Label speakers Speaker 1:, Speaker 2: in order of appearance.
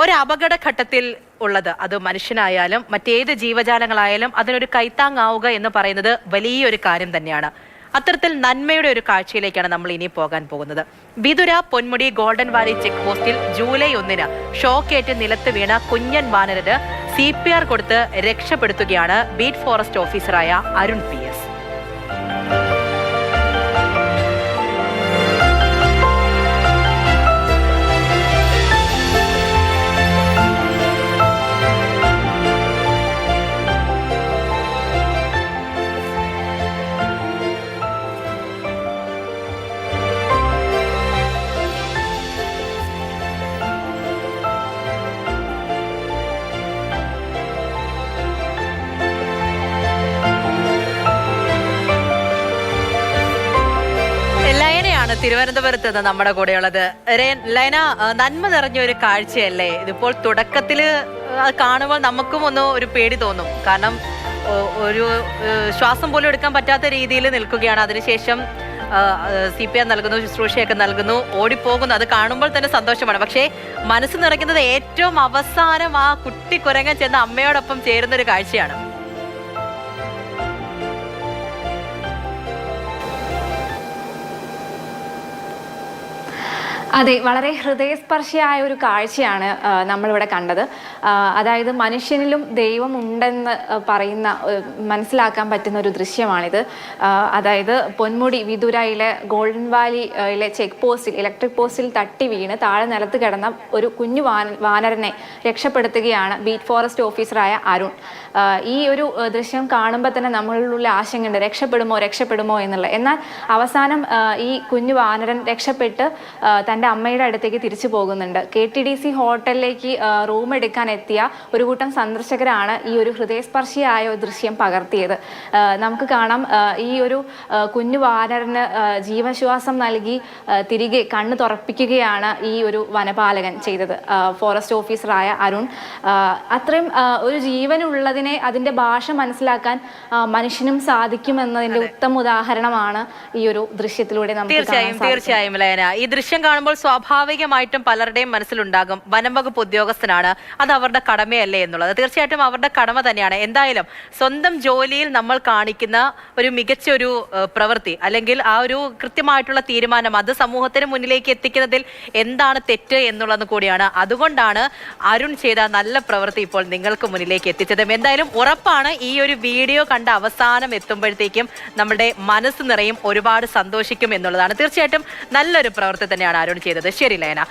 Speaker 1: ഒരു അപകടഘട്ടത്തിൽ ഉള്ളത്. അത് മനുഷ്യനായാലും മറ്റേത് ജീവജാലങ്ങളായാലും അതിനൊരു കൈത്താങ്ങാവുക എന്ന് പറയുന്നത് വലിയൊരു കാര്യം തന്നെയാണ്. അത്തരത്തിൽ നന്മയുടെ ഒരു കാഴ്ചയിലേക്കാണ് നമ്മൾ ഇനി പോകാൻ പോകുന്നത്. Vithura Ponmudi golden valley check പോസ്റ്റിൽ ജൂലൈ ഒന്നിന് ഷോക്കേറ്റ് നിലത്ത് വീണ കുഞ്ഞൻ വാനരന് സി പി ആർ കൊടുത്ത് രക്ഷപ്പെടുത്തുകയാണ് ബീറ്റ് ഫോറസ്റ്റ് ഓഫീസറായ അരുൺ പി എസ് തിരുവനന്തപുരത്ത് നിന്ന് നമ്മുടെ കൂടെയുള്ളത്. ലൈന നന്മ നിറഞ്ഞ ഒരു കാഴ്ചയല്ലേ? ഇതിപ്പോൾ തുടക്കത്തിൽ കാണുമ്പോൾ നമുക്കും ഒന്ന് ഒരു പേടി തോന്നും. കാരണം ഒരു ശ്വാസം പോലും എടുക്കാൻ പറ്റാത്ത രീതിയിൽ നിൽക്കുകയാണ്. അതിനുശേഷം സി പി ആർ നൽകുന്നു ശുശ്രൂഷയൊക്കെ നൽകുന്നു ഓടിപ്പോകുന്നു. അത് കാണുമ്പോൾ തന്നെ സന്തോഷമാണ്. പക്ഷേ മനസ്സ് നിറയ്ക്കുന്നത് ഏറ്റവും അവസാനം ആ കുട്ടി കുരങ്ങൻ ചെന്ന് അമ്മയോടൊപ്പം ചേരുന്ന ഒരു കാഴ്ചയാണ്.
Speaker 2: അതെ വളരെ ഹൃദയസ്പർശിയായ ഒരു കാഴ്ചയാണ് നമ്മളിവിടെ കണ്ടത്. അതായത് മനുഷ്യനിലും ദൈവം ഉണ്ടെന്ന് പറയുന്ന മനസ്സിലാക്കാൻ പറ്റുന്ന ഒരു ദൃശ്യമാണിത്. അതായത് പൊന്മുടി വിദുരയിലെ ഗോൾഡൻ വാലിയിലെ ചെക്ക് പോസ്റ്റിൽ ഇലക്ട്രിക് പോസ്റ്റിൽ തട്ടി വീണ് താഴെ നിലത്ത് കിടന്ന ഒരു കുഞ്ഞു വാനരനെ രക്ഷപ്പെടുത്തുകയാണ് ബീറ്റ് ഫോറസ്റ്റ് ഓഫീസറായ അരുൺ. ഈ ഒരു ദൃശ്യം കാണുമ്പോൾ തന്നെ നമ്മളിലുള്ള ആശങ്കയുണ്ട്. രക്ഷപ്പെടുമോ രക്ഷപ്പെടുമോ എന്നുള്ള. എന്നാൽ അവസാനം ഈ കുഞ്ഞു വാനരൻ രക്ഷപ്പെട്ട് ആ, തന്റെ അമ്മയുടെ അടുത്തേക്ക് തിരിച്ചു പോകുന്നുണ്ട്. കെ ടി ഡി സി ഹോട്ടലിലേക്ക് റൂം എടുക്കാൻ എത്തിയ ഒരു കൂട്ടം സന്ദർശകരാണ് ഈ ഒരു ഹൃദയസ്പർശിയായ ഒരു ദൃശ്യം പകർത്തിയത്. നമുക്ക് കാണാം ഈ ഒരു കുഞ്ഞു വാനറിന് ജീവശ്വാസം നൽകി തിരികെ കണ്ണ് തുറപ്പിക്കുകയാണ് ഈ ഒരു വനപാലകൻ ചെയ്തത്. ഫോറസ്റ്റ് ഓഫീസറായ അരുൺ അത്രയും ഒരു ജീവനുള്ളതിനെ അതിന്റെ ഭാഷ മനസ്സിലാക്കാൻ മനുഷ്യനും സാധിക്കുമെന്നതിന്റെ ഉത്തമ ഉദാഹരണമാണ് ഈ ഒരു ദൃശ്യത്തിലൂടെ നമുക്ക്
Speaker 1: തീർച്ചയായും തീർച്ചയായും ലയന. ഈ ദൃശ്യം കാണുമ്പോൾ സ്വാഭാവികമായിട്ടും പലരുടെയും മനസ്സിലുണ്ടാകും വനം വകുപ്പ് ഉദ്യോഗസ്ഥനാണ് അത് അവരുടെ കടമയല്ലേ എന്നുള്ളത്. തീർച്ചയായിട്ടും അവരുടെ കടമ തന്നെയാണ്. എന്തായാലും സ്വന്തം ജോലിയിൽ നമ്മൾ കാണിക്കുന്ന ഒരു മികച്ച ഒരു പ്രവൃത്തി അല്ലെങ്കിൽ ആ ഒരു കൃത്യമായിട്ടുള്ള തീരുമാനം അത് സമൂഹത്തിന് മുന്നിലേക്ക് എത്തിക്കുന്നതിൽ എന്താണ് തെറ്റ് എന്നുള്ളത് കൂടിയാണ്. അതുകൊണ്ടാണ് അരുൺ ചെയ്ത നല്ല പ്രവൃത്തി ഇപ്പോൾ നിങ്ങൾക്ക് മുന്നിലേക്ക് എത്തിച്ചത്. എന്തായാലും ഉറപ്പാണ് ഈ ഒരു വീഡിയോ കണ്ട അവസാനം എത്തുമ്പോഴത്തേക്കും നമ്മുടെ മനസ്സ് നിറയും ഒരുപാട് സന്തോഷിക്കും എന്നുള്ളതാണ്. തീർച്ചയായിട്ടും നല്ലൊരു പ്രവൃത്തി തന്നെയാണ് അരുൺ ചെയ്തത്. ശരി ലയന.